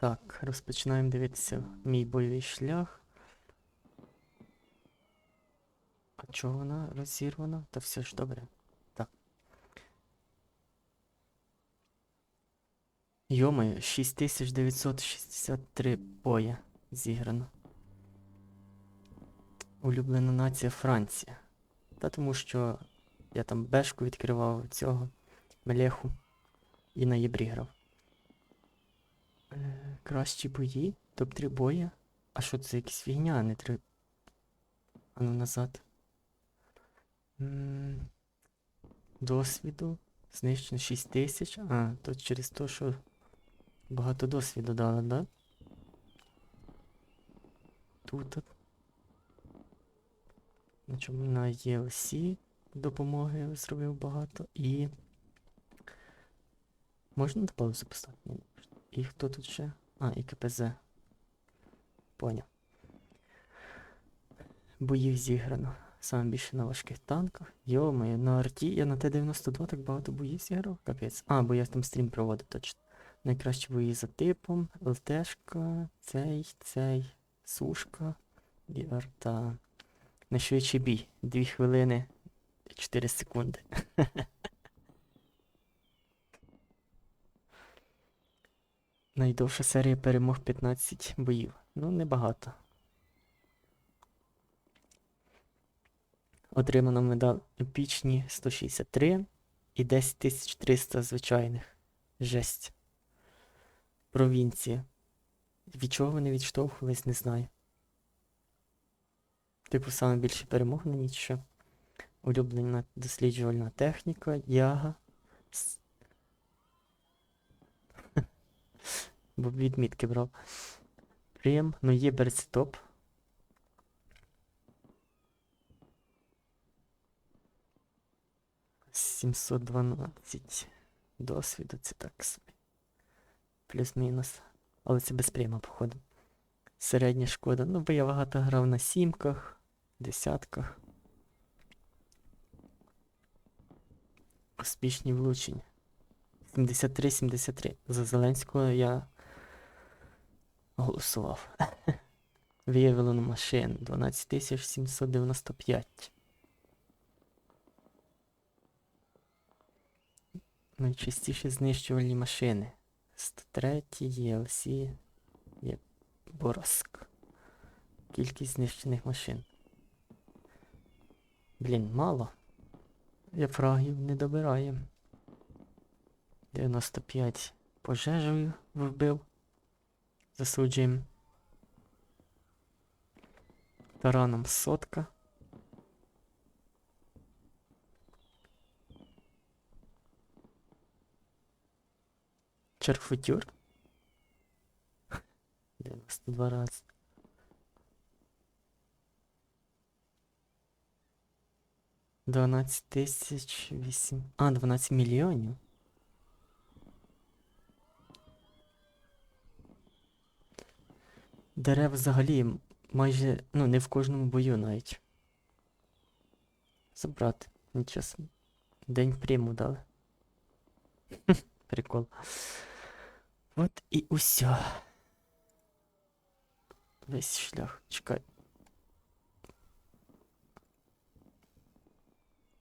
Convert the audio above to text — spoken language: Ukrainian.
Так, розпочинаємо дивитися мій бойовий шлях. А чого вона розірвана? Та все ж добре. Так. Йомаю, 6963 боя зіграно. Улюблена нація Франція. Та тому що я там бешку відкривав цього Мелеху і на єбрі грав. Е, кращі бої? Топ-3 бої? А що це якісь фігня, а не три. Ану назад. М, Досвіду. Знищено 6 тисяч. А, то через те, що багато досвіду дали, да? Тут. На чому на ELC допомоги зробив багато. І. Можна на паузу поставити? І хто тут ще? А, і КПЗ. Поняв. Боїв зіграно. Саме більше на важких танках. Йо-моє, на арті я на Т-92 так багато боїв зіграв. Капець. А, бо я там стрім проводив точно. Найкращі бої за типом, ЛТшка, цей, цей, сушка і арта. Найшвидший бій. 2 хвилини 4 секунди. Найдовша серія перемог 15 боїв. Ну, небагато. Отримано медаль епічні 163 і 10300 звичайних. Жесть. Провінція. Від чого вони відштовхувались, не знаю. Типу, саме перемог на ніч. що. Улюблена досліджувальна техніка, яга. Бо відмітки брав. Прям, ну є берцетоп. Сімсот дванадцять досвіду, це так собі. Плюс-мінус. Але це без пряма, походу. Середня шкода. Ну, бо я багато грав на сімках, десятках. Успішні влучення. 73-73. За Зеленського я голосував. Виявлено машин 12795. Найчастіше знищувальні машини. 103 ELC є Бороск. Кількість знищених машин. Блін, мало. Я фрагів не добираю. 95 пожежею вбив. Засуджуємо. Тараном сотка. Черфутюр. 92 раз. Дванадцять тисяч вісім. А, 12 мільйонів. Дерев взагалі майже, ну, не в кожному бою навіть. Забрати. Нічого. День приму дали. Прикол. От і усе. Весь шлях. Чекай.